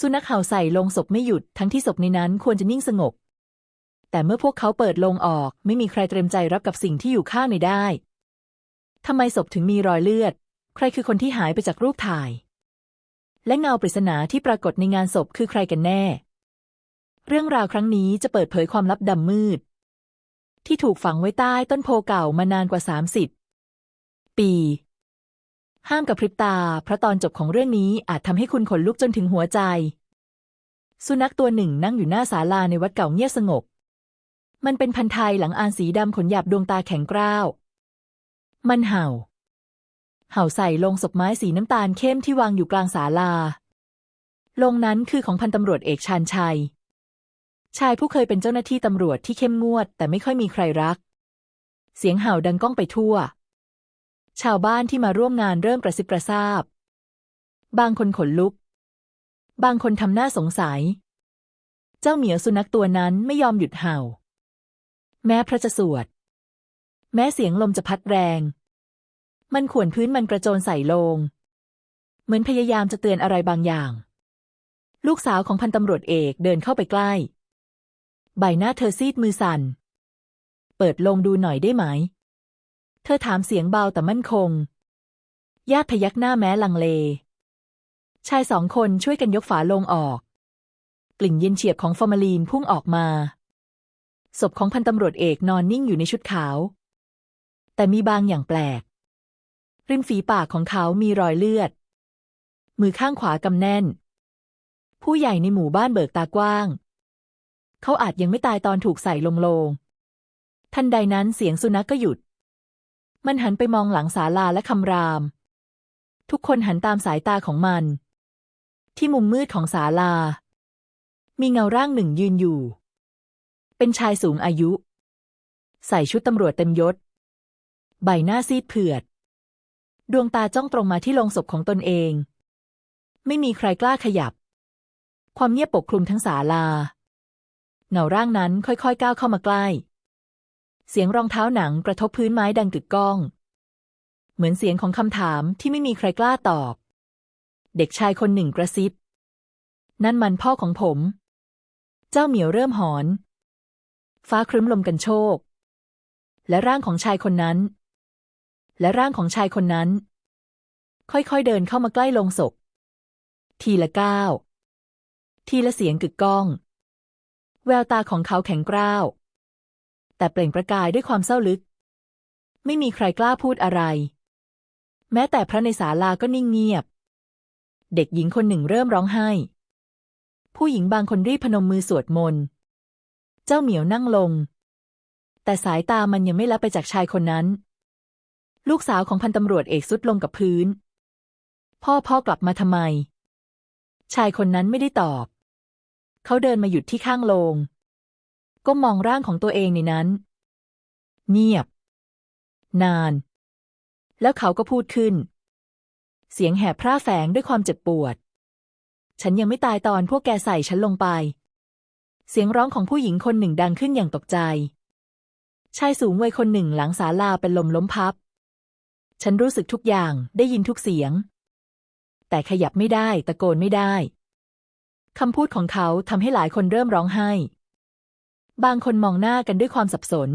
สุนัขเห่าใส่ลงศพไม่หยุดทั้งที่ศพในนั้นควรจะนิ่งสงบ แต่เมื่อพวกเขาเปิดลงออก ไม่มีใครเตรียมใจรับกับสิ่งที่อยู่ข้างในได้ทำไมศพถึงมีรอยเลือด ใครคือคนที่หายไปจากรูปถ่าย และเงาปริศนาที่ปรากฏในงานศพคือใครกันแน่ เรื่องราวครั้งนี้จะเปิดเผยความลับดำมืด ที่ถูกฝังไว้ใต้ต้นโพเก่ามานานกว่าสามสิบปี ห้ามกับพริบตา เพราะตอนจบของเรื่องนี้อาจทำให้คุณขนลุกจนถึงหัวใจ สุนัขตัวหนึ่งนั่งอยู่หน้าศาลาในวัดเก่าเงียบสงบ มันเป็นพันธุ์ไทยหลังอานสีดำขนหยาบดวงตาแข็งกร้าว มันเห่า เห่าใส่ลงศพไม้สีน้ำตาลเข้มที่วางอยู่กลางศาลา ลงนั้นคือของพันตำรวจเอกชาญชัย ชายผู้เคยเป็นเจ้าหน้าที่ตำรวจที่เข้มงวด แต่ไม่ค่อยมีใครรัก เสียงเห่าดังก้องไปทั่ว ชาวบ้านที่มาร่วมงานเริ่มกระซิบกระซาบบางคนขนลุก บางคนทำหน้าสงสัย เจ้าเหมียวสุนัขตัวนั้นไม่ยอมหยุดเห่า แม้พระจะสวด แม้เสียงลมจะพัดแรง มันข่วนพื้นมันกระโจนใส่ลง เหมือนพยายามจะเตือนอะไรบางอย่าง ลูกสาวของพันตำรวจเอกเดินเข้าไปใกล้ ใบหน้าเธอซีดมือสั่น เปิดลงดูหน่อยได้ไหม เธอถามเสียงเบาแต่มั่นคง ญาติพยักหน้าแม้ลังเล ชายสองคนช่วยกันยกฝาโลงออก กลิ่นเย็นเฉียบของฟอร์มาลีนพุ่งออกมา ศพของพันตำรวจเอกนอนนิ่งอยู่ในชุดขาว แต่มีบางอย่างแปลก ริมฝีปากของเขามีรอยเลือด มือข้างขวากำแน่น ผู้ใหญ่ในหมู่บ้านเบิกตากว้าง เขาอาจยังไม่ตายตอนถูกใส่ลงโลงทันใดนั้นเสียงสุนัขกก็หยุด มันหันไปมองหลังศาลาและคำราม ทุกคนหันตามสายตาของมัน ที่มุมมืดของศาลา มีเงาร่างหนึ่งยืนอยู่ เป็นชายสูงอายุ ใส่ชุดตำรวจเต็มยศ ใบหน้าซีดเผือด ดวงตาจ้องตรงมาที่โลงศพของตนเอง ไม่มีใครกล้าขยับ ความเงียบปกคลุมทั้งศาลา เงาร่างนั้นค่อยๆก้าวเข้ามาใกล้ เสียงรองเท้าหนังกระทบพื้นไม้ดังกึกก้อง เหมือนเสียงของคำถามที่ไม่มีใครกล้าตอบ เด็กชายคนหนึ่งกระซิบ นั่นมันพ่อของผม เจ้าเหมียวเริ่มหอน ฟ้าครึ้มลมกันโชก และร่างของชายคนนั้น และร่างของชายคนนั้น ค่อยๆเดินเข้ามาใกล้ลงศพ ทีละก้าว ทีละเสียงกึกก้อง แววตาของเขาแข็งกร้าว แต่เปล่งประกายด้วยความเศร้าลึก ไม่มีใครกล้าพูดอะไร แม้แต่พระในศาลาก็นิ่งเงียบ เด็กหญิงคนหนึ่งเริ่มร้องไห้ ผู้หญิงบางคนรีบพนมมือสวดมนต์ เจ้าเหมียวนั่งลง แต่สายตามันยังไม่ละไปจากชายคนนั้น ลูกสาวของพันตำรวจเอกสุดลงกับพื้น พ่อพ่อกลับมาทำไม ชายคนนั้นไม่ได้ตอบ เขาเดินมาหยุดที่ข้างโลง ก็มองร่างของตัวเองในนั้น เงียบ นาน แล้วเขาก็พูดขึ้น เสียงแหบพร่าแฝงด้วยความเจ็บปวด ฉันยังไม่ตายตอนพวกแกใส่ฉันลงไป เสียงร้องของผู้หญิงคนหนึ่งดังขึ้นอย่างตกใจ ชายสูงวัยคนหนึ่งหลังศาลาเป็นลมล้มพับ ฉันรู้สึกทุกอย่างได้ยินทุกเสียง แต่ขยับไม่ได้ตะโกนไม่ได้คำพูดของเขาทำให้หลายคนเริ่มร้องไห้ บางคนมองหน้ากันด้วยความสับสน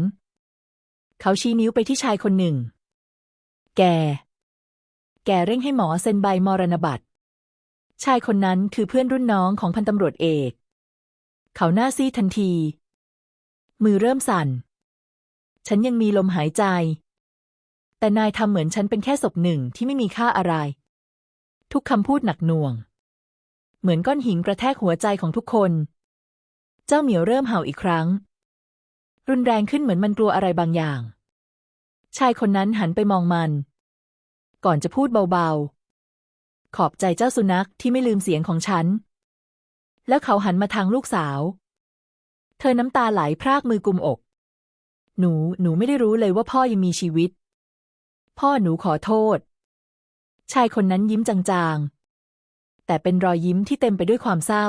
เขาชี้นิ้วไปที่ชายคนหนึ่ง แก แกเร่งให้หมอเซ็นใบมรณบัตร ชายคนนั้นคือเพื่อนรุ่นน้องของพันตำรวจเอก เขาหน้าซีดทันที มือเริ่มสั่น ฉันยังมีลมหายใจ แต่นายทำเหมือนฉันเป็นแค่ศพหนึ่งที่ไม่มีค่าอะไร ทุกคำพูดหนักหน่วง เหมือนก้อนหินกระแทกหัวใจของทุกคน เจ้าเหมียวเริ่มเห่าอีกครั้ง รุนแรงขึ้นเหมือนมันกลัวอะไรบางอย่าง ชายคนนั้นหันไปมองมัน ก่อนจะพูดเบาๆ ขอบใจเจ้าสุนัขที่ไม่ลืมเสียงของฉัน แล้วเขาหันมาทางลูกสาว เธอน้ำตาไหลพรากมือกุมอก หนู หนูไม่ได้รู้เลยว่าพ่อยังมีชีวิต พ่อหนูขอโทษ ชายคนนั้นยิ้มจางๆ แต่เป็นรอยยิ้มที่เต็มไปด้วยความเศร้า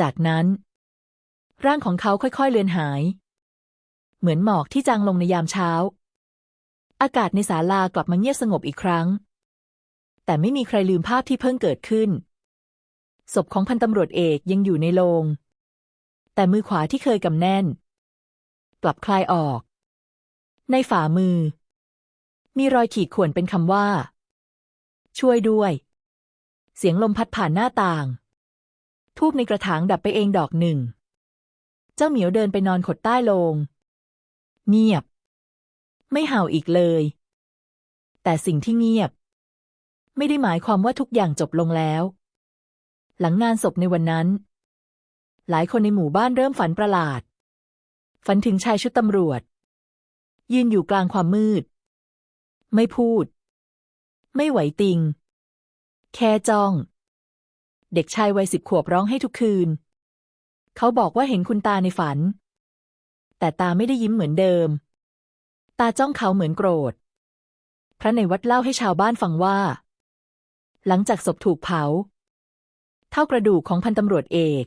จากนั้น ร่างของเขาค่อยๆเลือนหาย เหมือนหมอกที่จางลงในยามเช้า อากาศในศาลากลับมาเงียบสงบอีกครั้ง แต่ไม่มีใครลืมภาพที่เพิ่งเกิดขึ้น ศพของพันตำรวจเอกยังอยู่ในโลงแต่มือขวาที่เคยกำแน่น กลับคลายออก ในฝ่ามือ มีรอยขีดข่วนเป็นคำว่า ช่วยด้วย เสียงลมพัดผ่านหน้าต่าง ทูบในกระถางดับไปเองดอกหนึ่ง จ้าเหมียวเดินไปนอนขดใต้โลง เงียบ ไม่เห่าอีกเลย แต่สิ่งที่เงียบ ไม่ได้หมายความว่าทุกอย่างจบลงแล้ว หลังงานศพในวันนั้น หลายคนในหมู่บ้านเริ่มฝันประหลาด ฝันถึงชายชุดตำรวจ ยืนอยู่กลางความมืด ไม่พูด ไม่ไหวติง แค่จ้อง เด็กชายวัยสิบขวบร้องให้ทุกคืน เขาบอกว่าเห็นคุณตาในฝัน แต่ตาไม่ได้ยิ้มเหมือนเดิม ตาจ้องเขาเหมือนโกรธ พระในวัดเล่าให้ชาวบ้านฟังว่า หลังจากศพถูกเผา เท่ากระดูกของพันตำรวจเอก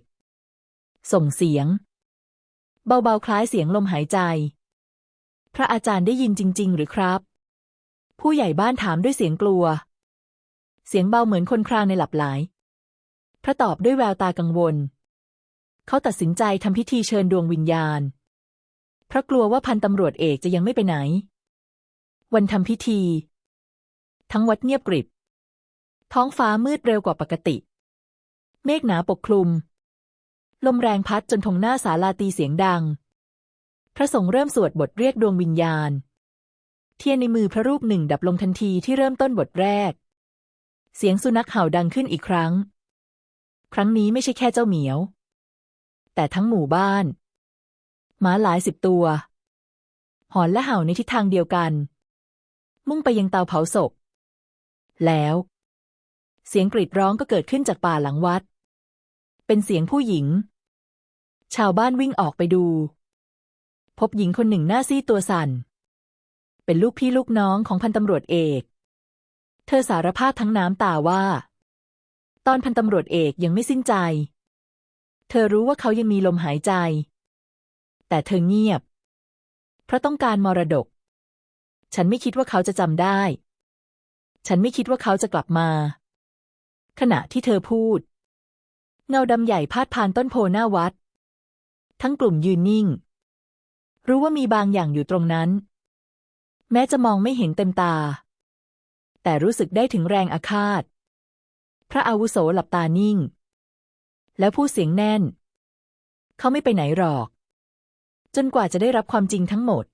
ส่งเสียง เบาๆคล้ายเสียงลมหายใจ พระอาจารย์ได้ยินจริง ๆ หรือครับ ผู้ใหญ่บ้านถามด้วยเสียงกลัว เสียงเบาเหมือนคนครางในหลับไหลพระตอบด้วยแววตากังวล เขาตัดสินใจทำพิธีเชิญดวงวิญญาณ เพราะกลัวว่าพันตำรวจเอกจะยังไม่ไปไหน วันทำพิธี ทั้งวัดเงียบกริบ ท้องฟ้ามืดเร็วกว่าปกติ เมฆหนาปกคลุม ลมแรงพัดจนทงหน้าศาลาตีเสียงดัง พระสงฆ์เริ่มสวดบทเรียกดวงวิญญาณ เทียนในมือพระรูปหนึ่งดับลงทันทีที่เริ่มต้นบทแรก เสียงสุนัขเห่าดังขึ้นอีกครั้ง ครั้งนี้ไม่ใช่แค่เจ้าเหมียว แต่ทั้งหมู่บ้าน หมาหลายสิบตัว หอนและเห่าในทิศทางเดียวกัน มุ่งไปยังเตาเผาศพ แล้ว เสียงกรีดร้องก็เกิดขึ้นจากป่าหลังวัด เป็นเสียงผู้หญิง ชาวบ้านวิ่งออกไปดู พบหญิงคนหนึ่งหน้าซีดตัวสั่น เป็นลูกพี่ลูกน้องของพันตำรวจเอก เธอสารภาพทั้งน้ำตาว่า ตอนพันตำรวจเอกยังไม่สิ้นใจ เธอรู้ว่าเขายังมีลมหายใจ แต่เธอเงียบ เพราะต้องการมรดก ฉันไม่คิดว่าเขาจะจำได้ ฉันไม่คิดว่าเขาจะกลับมา ขณะที่เธอพูด เงาดำใหญ่พาดผ่านต้นโพหน้าวัด ทั้งกลุ่มยืนนิ่ง รู้ว่ามีบางอย่างอยู่ตรงนั้น แม้จะมองไม่เห็นเต็มตา แต่รู้สึกได้ถึงแรงอาฆาต พระอาวุโสหลับตานิ่ง แล้วพูดเสียงแน่น เขาไม่ไปไหนหรอก จนกว่าจะได้รับความจริงทั้งหมด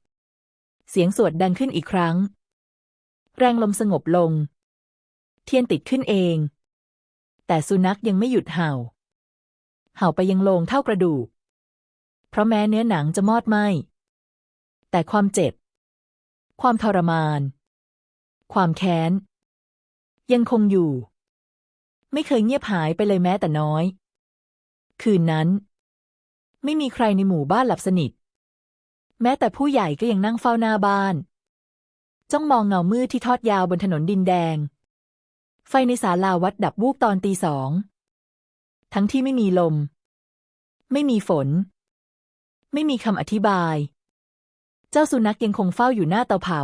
เสียงสวดดังขึ้นอีกครั้ง แรงลมสงบลง เทียนติดขึ้นเอง แต่สุนัขยังไม่หยุดเห่า เห่าไปยังโลงเท่ากระดูก เพราะแม้เนื้อหนังจะมอดไหมแต่ความเจ็บ ความทรมาน ความแค้น ยังคงอยู่ ไม่เคยเงียบหายไปเลยแม้แต่น้อย คืนนั้น ไม่มีใครในหมู่บ้านหลับสนิท แม้แต่ผู้ใหญ่ก็ยังนั่งเฝ้าหน้าบ้าน จ้องมองเงามืดที่ทอดยาวบนถนนดินแดง ไฟในศาลาวัดดับวูบตอนตีสอง ทั้งที่ไม่มีลม ไม่มีฝน ไม่มีคำอธิบาย เจ้าสุนัขยังคงเฝ้าอยู่หน้าเตาเผา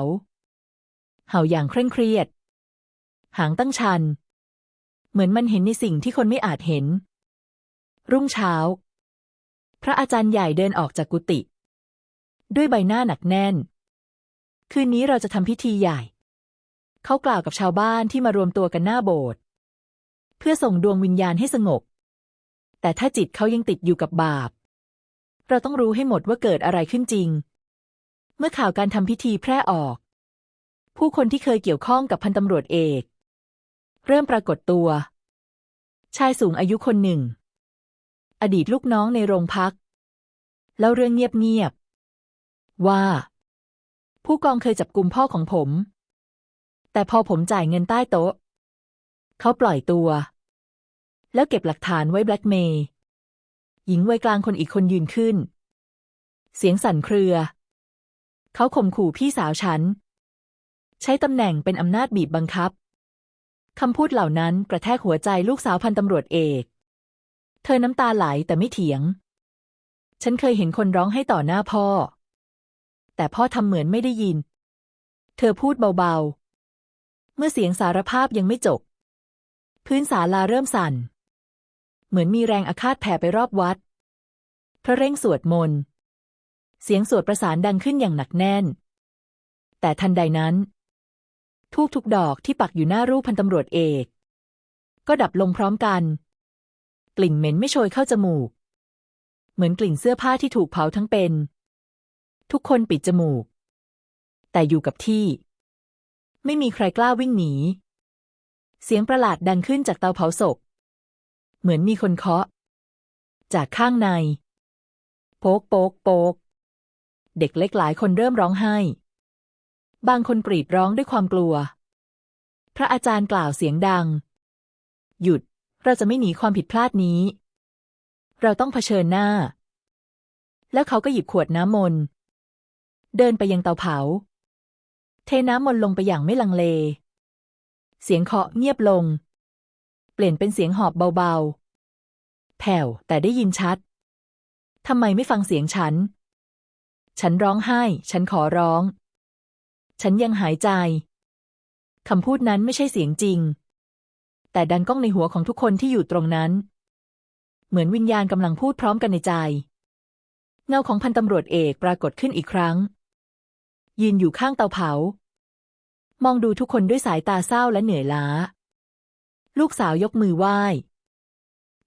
เห่าอย่างเคร่งเครียด หางตั้งชัน เหมือนมันเห็นในสิ่งที่คนไม่อาจเห็น รุ่งเช้า พระอาจารย์ใหญ่เดินออกจากกุฏิด้วยใบหน้าหนักแน่น คืนนี้เราจะทำพิธีใหญ่ เขากล่าวกับชาวบ้านที่มารวมตัวกันหน้าโบสถ์เพื่อส่งดวงวิญญาณให้สงบ แต่ถ้าจิตเขายังติดอยู่กับบาป เราต้องรู้ให้หมดว่าเกิดอะไรขึ้นจริง เมื่อข่าวการทำพิธีแพร่ออก ผู้คนที่เคยเกี่ยวข้องกับพันตำรวจเอก เริ่มปรากฏตัว ชายสูงอายุคนหนึ่ง อดีตลูกน้องในโรงพัก แล้วเรื่องเงียบๆว่า ผู้กองเคยจับกลุ่มพ่อของผม แต่พอผมจ่ายเงินใต้โต๊ะ เขาปล่อยตัว แล้วเก็บหลักฐานไว้แบล็กเมย์หญิงวัยกลางคนอีกคนยืนขึ้น เสียงสั่นเครือ เขาข่มขู่พี่สาวฉัน ใช้ตำแหน่งเป็นอำนาจบีบบังคับคำพูดเหล่านั้นกระแทกหัวใจลูกสาวพันตำรวจเอก เธอน้ำตาไหลแต่ไม่เถียง ฉันเคยเห็นคนร้องให้ต่อหน้าพ่อ แต่พ่อทำเหมือนไม่ได้ยิน เธอพูดเบาๆ เมื่อเสียงสารภาพยังไม่จบ พื้นศาลาเริ่มสั่น เหมือนมีแรงอาฆาตแผ่ไปรอบวัด พระเร่งสวดมนต์ เสียงสวดประสานดังขึ้นอย่างหนักแน่น แต่ทันใดนั้น ทูบทุกดอกที่ปักอยู่หน้ารูปพันตำรวจเอก ก็ดับลงพร้อมกัน กลิ่นเหม็นไม่โชยเข้าจมูก เหมือนกลิ่นเสื้อผ้าที่ถูกเผาทั้งเป็น ทุกคนปิดจมูก แต่อยู่กับที่ ไม่มีใครกล้าวิ่งหนี เสียงประหลาดดังขึ้นจากเตาเผาศพ เหมือนมีคนเคาะ จากข้างใน โป๊กโป๊กโป๊กเด็กเล็กหลายคนเริ่มร้องไห้ บางคนกรีดร้องด้วยความกลัว พระอาจารย์กล่าวเสียงดัง หยุด เราจะไม่หนีความผิดพลาดนี้ เราต้องเผชิญหน้า แล้วเขาก็หยิบขวดน้ำมนต์เดินไปยังเตาเผา เทน้ำมนต์ลงไปอย่างไม่ลังเล เสียงเคาะเงียบลง เปลี่ยนเป็นเสียงหอบเบาๆ แผ่วแต่ได้ยินชัดทำไมไม่ฟังเสียงฉัน ฉันร้องไห้ ฉันขอร้อง ฉันยังหายใจ คำพูดนั้นไม่ใช่เสียงจริง แต่ดันก้องในหัวของทุกคนที่อยู่ตรงนั้น เหมือนวิญญาณกำลังพูดพร้อมกันในใจ เงาของพันตำรวจเอกปรากฏขึ้นอีกครั้ง ยืนอยู่ข้างเตาเผา มองดูทุกคนด้วยสายตาเศร้าและเหนื่อยล้า ลูกสาวยกมือไหว้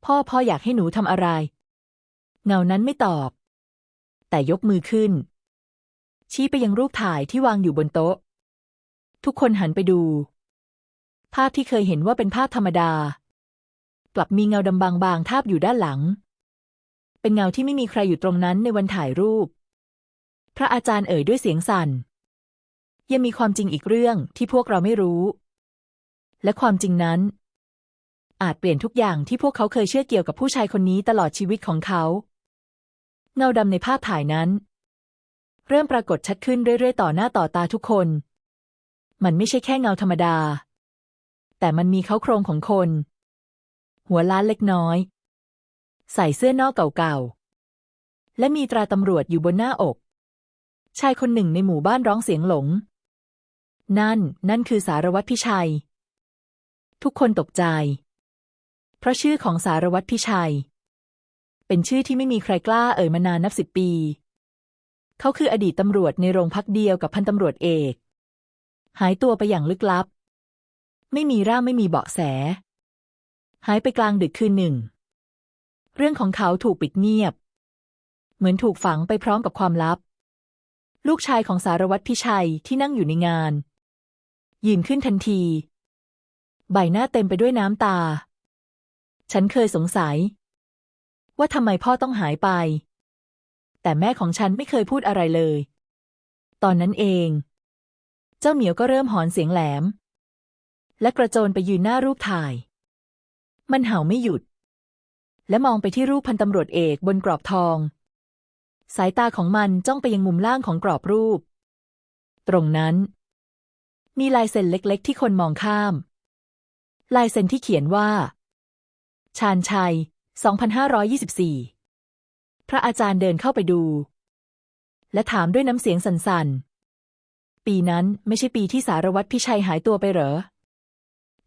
พ่อพ่ออยากให้หนูทำอะไร เงานั้นไม่ตอบ แต่ยกมือขึ้น ชี้ไปยังรูปถ่ายที่วางอยู่บนโต๊ะ ทุกคนหันไปดู ภาพที่เคยเห็นว่าเป็นภาพธรรมดา กลับมีเงาดำบางๆทาบอยู่ด้านหลัง เป็นเงาที่ไม่มีใครอยู่ตรงนั้นในวันถ่ายรูป พระอาจารย์เอ่ยด้วยเสียงสั่น ยังมีความจริงอีกเรื่องที่พวกเราไม่รู้ และความจริงนั้น อาจเปลี่ยนทุกอย่างที่พวกเขาเคยเชื่อเกี่ยวกับผู้ชายคนนี้ตลอดชีวิตของเขา เงาดำในภาพถ่ายนั้น เริ่มปรากฏชัดขึ้นเรื่อยๆ ต่อหน้าต่อตาทุกคน มันไม่ใช่แค่เงาธรรมดา แต่มันมีเขาโครงของคน หัวล้านเล็กน้อย ใส่เสื้อนอกเก่าๆ และมีตราตำรวจอยู่บนหน้าอก ชายคนหนึ่งในหมู่บ้านร้องเสียงหลง นั่น นั่นคือสารวัตรพิชัย ทุกคนตกใจ เพราะชื่อของสารวัตรพิชัย เป็นชื่อที่ไม่มีใครกล้าเอ่ยมานานนับสิบปี เขาคืออดีตตำรวจในโรงพักเดียวกับพันตำรวจเอก หายตัวไปอย่างลึกลับ ไม่มีร่างไม่มีเบาะแส หายไปกลางดึกคืนหนึ่ง เรื่องของเขาถูกปิดเงียบ เหมือนถูกฝังไปพร้อมกับความลับ ลูกชายของสารวัตรพิชัยที่นั่งอยู่ในงาน ยืนขึ้นทันที ใบหน้าเต็มไปด้วยน้ำตา ฉันเคยสงสัย ว่าทำไมพ่อต้องหายไป แต่แม่ของฉันไม่เคยพูดอะไรเลย ตอนนั้นเอง เจ้าเหมียวก็เริ่มหอนเสียงแหลม และกระโจนไปยืนหน้ารูปถ่าย มันเห่าไม่หยุด และมองไปที่รูปพันตำรวจเอกบนกรอบทอง สายตาของมันจ้องไปยังมุมล่างของกรอบรูป ตรงนั้น มีลายเซ็นเล็ก ๆ ที่คนมองข้าม ลายเซ็นที่เขียนว่า ชาญชัย 2524 พระอาจารย์เดินเข้าไปดู และถามด้วยน้ำเสียงสั่นๆ ปีนั้นไม่ใช่ปีที่สารวัตรพิชัยหายตัวไปเหรอ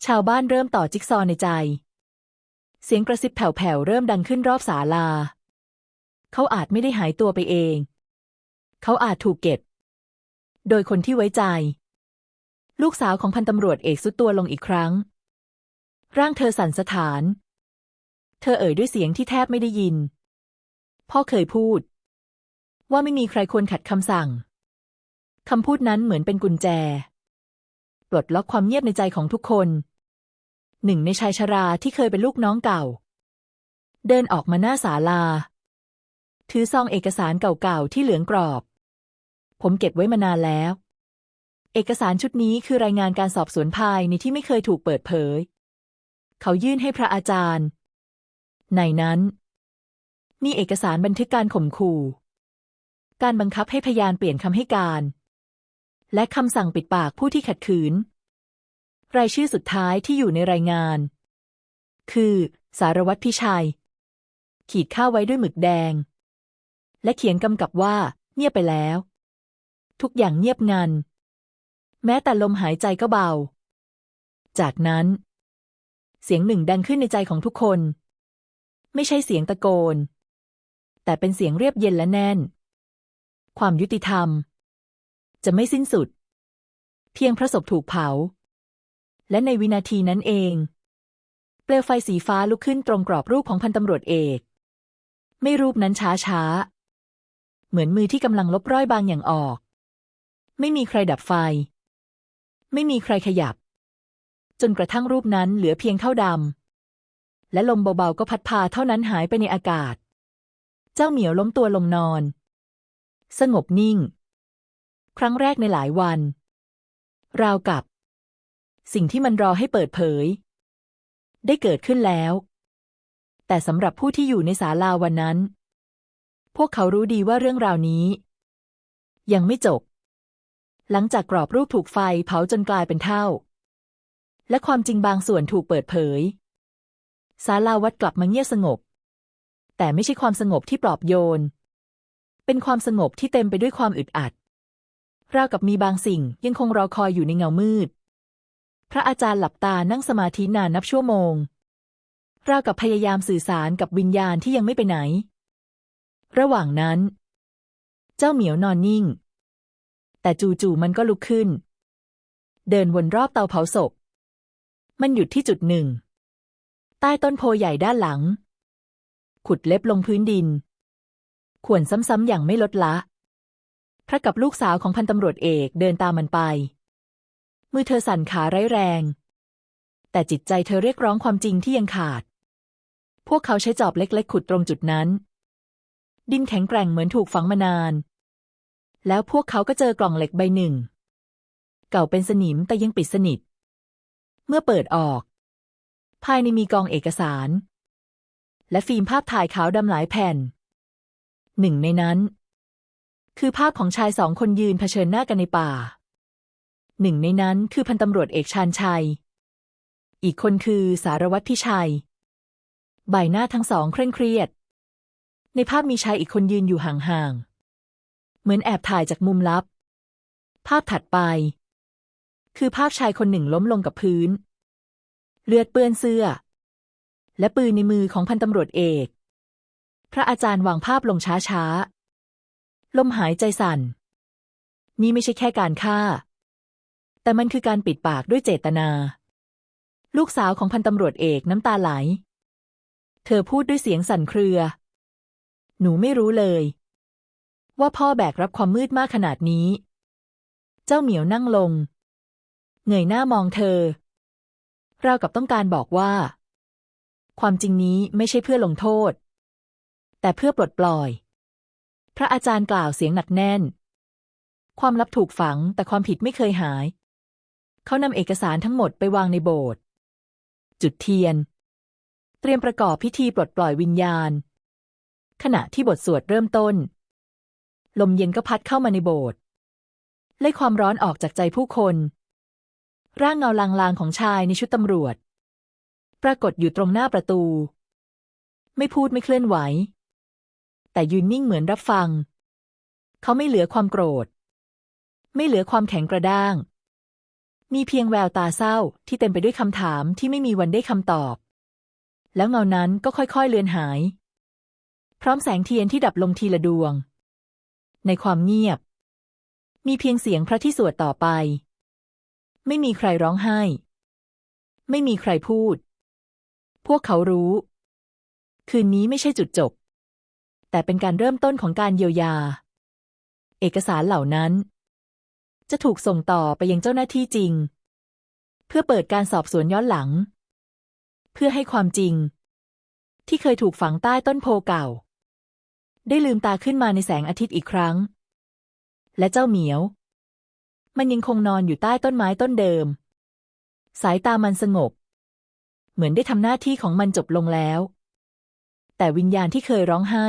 ชาวบ้านเริ่มต่อจิ๊กซอในใจ เสียงกระซิบแผ่วๆเริ่มดังขึ้นรอบศาลา เขาอาจไม่ได้หายตัวไปเอง เขาอาจถูกเก็บ โดยคนที่ไว้ใจ ลูกสาวของพันตำรวจเอกสุดตัวลงอีกครั้ง ร่างเธอสั่นสะท้าน เธอเอ่ยด้วยเสียงที่แทบไม่ได้ยิน พ่อเคยพูด ว่าไม่มีใครควรขัดคำสั่งคำพูดนั้นเหมือนเป็นกุญแจ ปลดล็อกความเงียบในใจของทุกคน หนึ่งในชายชราที่เคยเป็นลูกน้องเก่า เดินออกมาหน้าศาลา ถือซองเอกสารเก่าๆที่เหลืองกรอบ ผมเก็บไว้มานานแล้ว เอกสารชุดนี้คือรายงานการสอบสวนภายในที่ไม่เคยถูกเปิดเผย เขายื่นให้พระอาจารย์ ในนั้น มีเอกสารบันทึกการข่มขู่ การบังคับให้พยานเปลี่ยนคำให้การ และคำสั่งปิดปากผู้ที่ขัดขืน รายชื่อสุดท้ายที่อยู่ในรายงาน คือ สารวัตรพิชัย ขีดค่าไว้ด้วยหมึกแดง และเขียนกำกับว่า เงียบไปแล้ว ทุกอย่างเงียบงัน แม้แต่ลมหายใจก็เบา จากนั้น เสียงหนึ่งดังขึ้นในใจของทุกคน ไม่ใช่เสียงตะโกน แต่เป็นเสียงเรียบเย็นและแน่น ความยุติธรรม จะไม่สิ้นสุด เพียงพระศพถูกเผา และในวินาทีนั้นเอง เปลวไฟสีฟ้าลุกขึ้นตรงกรอบรูปของพันตำรวจเอก ไม่รูปนั้นช้าช้า เหมือนมือที่กำลังลบรอยบางอย่างออก ไม่มีใครดับไฟ ไม่มีใครขยับ จนกระทั่งรูปนั้นเหลือเพียงเท่าดำและลมเบาๆก็พัดพาเท่านั้นหายไปในอากาศ เจ้าเหมียวล้มตัวลงนอน สงบนิ่ง ครั้งแรกในหลายวัน ราวกับ สิ่งที่มันรอให้เปิดเผย ได้เกิดขึ้นแล้ว แต่สำหรับผู้ที่อยู่ในศาลาวันนั้น พวกเขารู้ดีว่าเรื่องราวนี้ ยังไม่จบ หลังจากกรอบรูปถูกไฟเผาจนกลายเป็นเท่า และความจริงบางส่วนถูกเปิดเผยศาลาวัดกลับมาเงียบสงบ แต่ไม่ใช่ความสงบที่ปลอบโยน เป็นความสงบที่เต็มไปด้วยความอึดอัดราวกับมีบางสิ่งยังคงรอคอยอยู่ในเงามืด พระอาจารย์หลับตานั่งสมาธินานนับชั่วโมง ราวกับพยายามสื่อสารกับวิญญาณที่ยังไม่ไปไหน ระหว่างนั้น เจ้าเหมียวนอนนิ่ง แต่จู่ๆมันก็ลุกขึ้น เดินวนรอบเตาเผาศพ มันหยุดที่จุดหนึ่ง ใต้ต้นโพใหญ่ด้านหลัง ขุดเล็บลงพื้นดิน ข่วนซ้ำๆอย่างไม่ลดละ พระกับลูกสาวของพันตำรวจเอกเดินตามมันไป มือเธอสั่นขาไร้แรง แต่จิตใจเธอเรียกร้องความจริงที่ยังขาด พวกเขาใช้จอบเล็กๆ ขุดตรงจุดนั้น ดินแข็งแกร่งเหมือนถูกฝังมานาน แล้วพวกเขาก็เจอกล่องเหล็กใบหนึ่ง เก่าเป็นสนิมแต่ยังปิดสนิท เมื่อเปิดออก ภายในมีกองเอกสาร และฟิล์มภาพถ่ายขาวดำหลายแผ่น หนึ่งในนั้น คือภาพของชายสองคนยืนเผชิญหน้ากันในป่า หนึ่งในนั้นคือพันตำรวจเอกชาญชัย อีกคนคือสารวัตรพิชัย ใบหน้าทั้งสองเคร่งเครียด ในภาพมีชายอีกคนยืนอยู่ห่างๆ เหมือนแอบถ่ายจากมุมลับ ภาพถัดไป คือภาพชายคนหนึ่งล้มลงกับพื้น เลือดเปื้อนเสื้อ และปืนในมือของพันตำรวจเอก พระอาจารย์วางภาพลงช้าๆ ลมหายใจสั่น นี่ไม่ใช่แค่การฆ่า แต่มันคือการปิดปากด้วยเจตนา ลูกสาวของพันตำรวจเอกน้ำตาไหล เธอพูดด้วยเสียงสั่นเครือ หนูไม่รู้เลย ว่าพ่อแบกรับความมืดมากขนาดนี้ เจ้าเหมียวนั่งลง เงยหน้ามองเธอ เรากับต้องการบอกว่า ความจริงนี้ไม่ใช่เพื่อลงโทษ แต่เพื่อปลดปล่อย พระอาจารย์กล่าวเสียงหนักแน่น ความลับถูกฝังแต่ความผิดไม่เคยหาย เขานำเอกสารทั้งหมดไปวางในโบสถ์จุดเทียน เตรียมประกอบพิธีปลดปล่อยวิญญาณ ขณะที่บทสวดเริ่มต้น ลมเย็นก็พัดเข้ามาในโบสถ์ไล่ความร้อนออกจากใจผู้คน ร่างเงาลางๆของชายในชุดตำรวจ ปรากฏอยู่ตรงหน้าประตู ไม่พูดไม่เคลื่อนไหว แต่ยืนนิ่งเหมือนรับฟัง เขาไม่เหลือความโกรธ ไม่เหลือความแข็งกระด้าง มีเพียงแววตาเศร้าที่เต็มไปด้วยคำถามที่ไม่มีวันได้คำตอบ แล้วเงานั้นก็ค่อยๆเลือนหาย พร้อมแสงเทียนที่ดับลงทีละดวง ในความเงียบ มีเพียงเสียงพระที่สวดต่อไป ไม่มีใครร้องไห้ ไม่มีใครพูด พวกเขารู้ คืนนี้ไม่ใช่จุดจบ แต่เป็นการเริ่มต้นของการเยียวยา เอกสารเหล่านั้น จะถูกส่งต่อไปยังเจ้าหน้าที่จริง เพื่อเปิดการสอบสวนย้อนหลัง เพื่อให้ความจริง ที่เคยถูกฝังใต้ต้นโพเก่า ได้ลืมตาขึ้นมาในแสงอาทิตย์อีกครั้ง และเจ้าเหมียว มันยังคงนอนอยู่ใต้ต้นไม้ต้นเดิม สายตามันสงบ เหมือนได้ทำหน้าที่ของมันจบลงแล้ว แต่วิญญาณที่เคยร้องไห้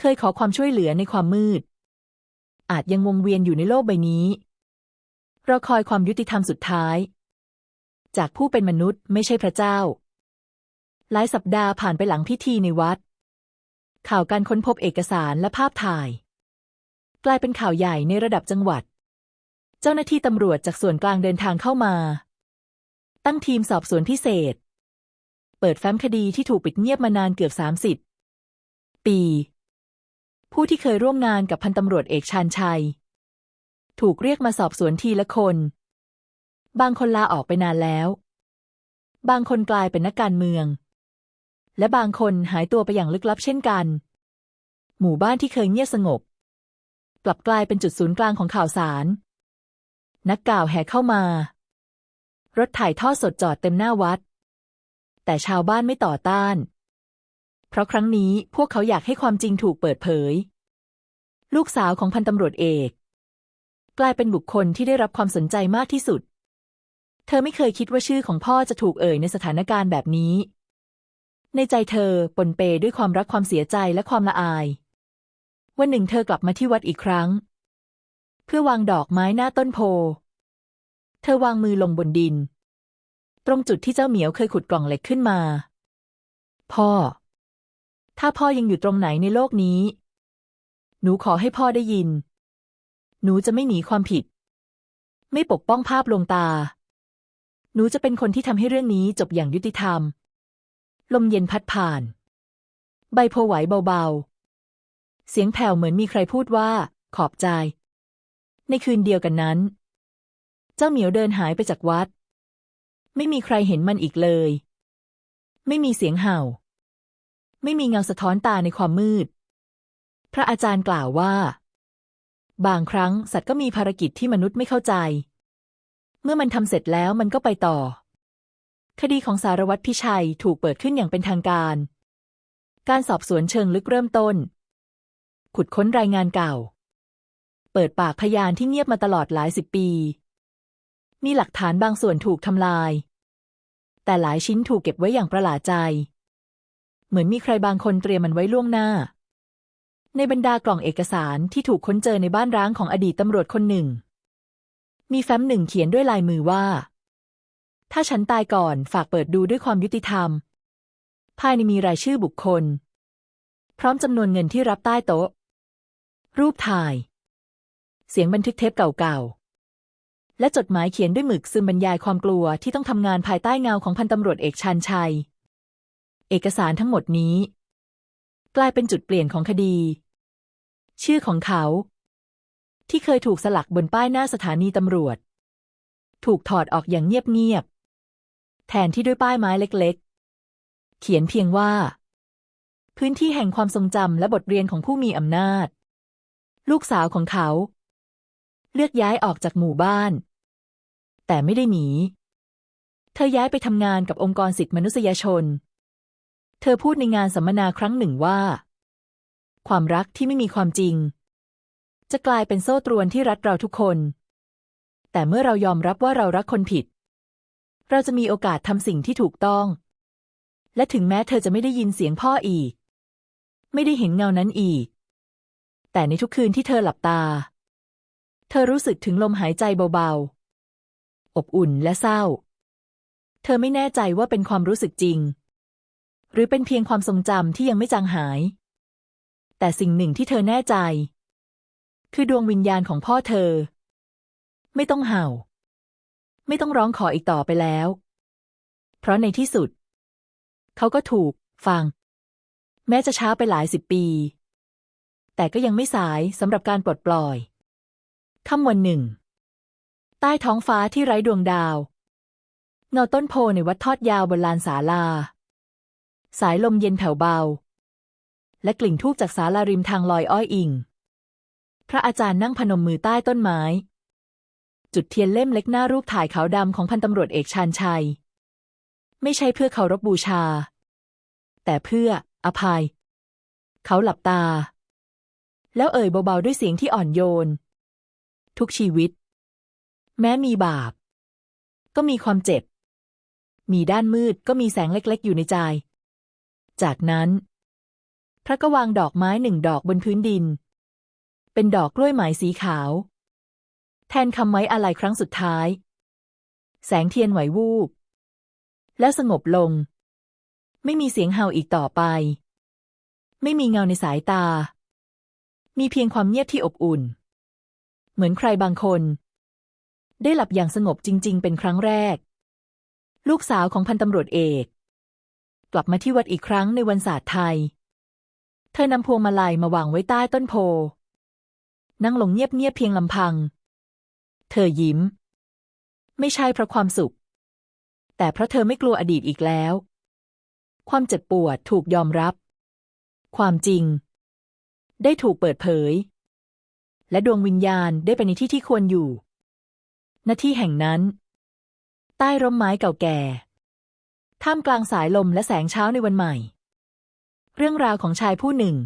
เคยขอความช่วยเหลือในความมืด อาจยังวงเวียนอยู่ในโลกใบนี้ รอคอยความยุติธรรมสุดท้าย จากผู้เป็นมนุษย์ไม่ใช่พระเจ้า หลายสัปดาห์ผ่านไปหลังพิธีในวัด ข่าวการค้นพบเอกสารและภาพถ่าย กลายเป็นข่าวใหญ่ในระดับจังหวัด เจ้าหน้าที่ตำรวจจากส่วนกลางเดินทางเข้ามา ตั้งทีมสอบสวนพิเศษ เปิดแฟ้มคดีที่ถูกปิดเงียบมานานเกือบสามสิบปี ผู้ที่เคยร่วมงานกับพันตำรวจเอกชาญชัย ถูกเรียกมาสอบสวนทีละคน บางคนลาออกไปนานแล้ว บางคนกลายเป็นนักการเมือง และบางคนหายตัวไปอย่างลึกลับเช่นกัน หมู่บ้านที่เคยเงียบสงบ กลับกลายเป็นจุดศูนย์กลางของข่าวสาร นักก่าวแห่เข้ามา รถถ่ายทอดสดจอดเต็มหน้าวัด แต่ชาวบ้านไม่ต่อต้าน ราะครั้งนี้พวกเขาอยากให้ความจริงถูกเปิดเผย ลูกสาวของพันตำรวจเอก กลายเป็นบุคคลที่ได้รับความสนใจมากที่สุด เธอไม่เคยคิดว่าชื่อของพ่อจะถูกเอ่ยในสถานการณ์แบบนี้ ในใจเธอปนเปด้วยความรักความเสียใจและความละอาย วันหนึ่งเธอกลับมาที่วัดอีกครั้ง เพื่อวางดอกไม้หน้าต้นโพ เธอวางมือลงบนดิน ตรงจุดที่เจ้าเหมียวเคยขุดกล่องเหล็กขึ้นมา พ่อ ถ้าพ่อยังอยู่ตรงไหนในโลกนี้ หนูขอให้พ่อได้ยิน หนูจะไม่หนีความผิด ไม่ปกป้องภาพลวงตา หนูจะเป็นคนที่ทำให้เรื่องนี้จบอย่างยุติธรรม ลมเย็นพัดผ่าน ใบโพไหวเบาๆ เสียงแผ่วเหมือนมีใครพูดว่า ขอบใจ ในคืนเดียวกันนั้น เจ้าเหมียวเดินหายไปจากวัด ไม่มีใครเห็นมันอีกเลย ไม่มีเสียงเห่า ไม่มีเงาสะท้อนตาในความมืด พระอาจารย์กล่าวว่า บางครั้งสัตว์ก็มีภารกิจที่มนุษย์ไม่เข้าใจ เมื่อมันทำเสร็จแล้วมันก็ไปต่อ คดีของสารวัตรพิชัยถูกเปิดขึ้นอย่างเป็นทางการ การสอบสวนเชิงลึกเริ่มต้น ขุดค้นรายงานเก่า เปิดปากพยานที่เงียบมาตลอดหลายสิบปี มีหลักฐานบางส่วนถูกทำลายแต่หลายชิ้นถูกเก็บไว้อย่างประหลาดใจ เหมือนมีใครบางคนเตรียมมันไว้ล่วงหน้า ในบรรดากล่องเอกสารที่ถูกค้นเจอในบ้านร้างของอดีตตำรวจคนหนึ่ง มีแฟ้มหนึ่งเขียนด้วยลายมือว่า ถ้าฉันตายก่อนฝากเปิดดูด้วยความยุติธรรม ภายในมีรายชื่อบุคคล พร้อมจำนวนเงินที่รับใต้โต๊ะ รูปถ่าย เสียงบันทึกเทปเก่าๆและจดหมายเขียนด้วยหมึกซึมบรรยายความกลัวที่ต้องทำงานภายใต้เงาของพันตำรวจเอกชันชัย เอกสารทั้งหมดนี้ กลายเป็นจุดเปลี่ยนของคดี ชื่อของเขา ที่เคยถูกสลักบนป้ายหน้าสถานีตำรวจ ถูกถอดออกอย่างเงียบๆแทนที่ด้วยป้ายไม้เล็กๆ เขียนเพียงว่า พื้นที่แห่งความทรงจำและบทเรียนของผู้มีอำนาจ ลูกสาวของเขา เลือกย้ายออกจากหมู่บ้าน แต่ไม่ได้หนี เธอย้ายไปทำงานกับองค์กรสิทธิมนุษยชน เธอพูดในงานสัมมนาครั้งหนึ่งว่า ความรักที่ไม่มีความจริง จะกลายเป็นโซ่ตรวนที่รัดเราทุกคน แต่เมื่อเรายอมรับว่าเรารักคนผิด เราจะมีโอกาสทำสิ่งที่ถูกต้อง และถึงแม้เธอจะไม่ได้ยินเสียงพ่ออีก ไม่ได้เห็นเงานั้นอีก แต่ในทุกคืนที่เธอหลับตา เธอรู้สึกถึงลมหายใจเบาๆ อบอุ่นและเศร้า เธอไม่แน่ใจว่าเป็นความรู้สึกจริง หรือเป็นเพียงความทรงจำที่ยังไม่จางหาย แต่สิ่งหนึ่งที่เธอแน่ใจ คือดวงวิญญาณของพ่อเธอ ไม่ต้องเห่า ไม่ต้องร้องขออีกต่อไปแล้ว เพราะในที่สุด เขาก็ถูก ฟัง แม้จะช้าไปหลายสิบปี แต่ก็ยังไม่สายสำหรับการปลดปล่อยค่ำวันหนึ่ง ใต้ท้องฟ้าที่ไร้ดวงดาวเงาต้นโพในวัดทอดยาวบนลานศาลา สายลมเย็นแผ่วเบา และกลิ่นทูบจากศาลาริมทางลอยอ้อยอิง พระอาจารย์นั่งพนมมือใต้ต้นไม้ จุดเทียนเล่มเล็กหน้ารูปถ่ายขาวดำของพันตำรวจเอกชาญชัย ไม่ใช่เพื่อเคารพบบูชา แต่เพื่ออภัย เขาหลับตา แล้วเอ่ยเบาๆด้วยเสียงที่อ่อนโยน ทุกชีวิต แม้มีบาป ก็มีความเจ็บ มีด้านมืดก็มีแสงเล็กๆ อยู่ในใจ จากนั้น พระก็วางดอกไม้หนึ่งดอกบนพื้นดิน เป็นดอกกล้วยไหมสีขาว แทนคำไว้อาลัยครั้งสุดท้าย แสงเทียนไหววูบ แล้วสงบลง ไม่มีเสียงเห่าอีกต่อไป ไม่มีเงาในสายตา มีเพียงความเงียบที่อบอุ่น เหมือนใครบางคน ได้หลับอย่างสงบจริง ๆ เป็นครั้งแรก ลูกสาวของพันตำรวจเอก ลับมาที่วัดอีกครั้งในวันศาสตร์ไทย เธอนำพวงมาลัยมาวางไว้ใต้ต้นโพ นั่งลงเงียบๆเพียงลำพัง เธอยิ้ม ไม่ใช่เพราะความสุข แต่เพราะเธอไม่กลัวอดีตอีกแล้ว ความเจ็บปวดถูกยอมรับ ความจริง ได้ถูกเปิดเผย และดวงวิญญาณได้ไปในที่ที่ควรอยู่ณที่แห่งนั้น ใต้ร่มไม้เก่าแก่ ท่ามกลางสายลมและแสงเช้าในวันใหม่ เรื่องราวของชายผู้หนึ่ง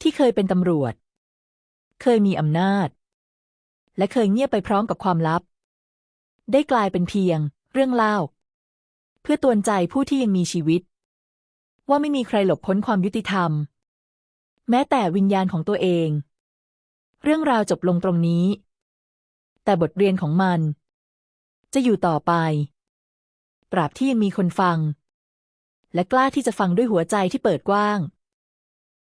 ที่เคยเป็นตำรวจ เคยมีอำนาจ และเคยเงียบไปพร้อมกับความลับ ได้กลายเป็นเพียง เรื่องเล่า เพื่อตือนใจผู้ที่ยังมีชีวิต ว่าไม่มีใครหลบพ้นความยุติธรรม แม้แต่วิญญาณของตัวเอง เรื่องราวจบลงตรงนี้ แต่บทเรียนของมัน จะอยู่ต่อไป ตราบที่ยังมีคนฟัง และกล้าที่จะฟังด้วยหัวใจที่เปิดกว้าง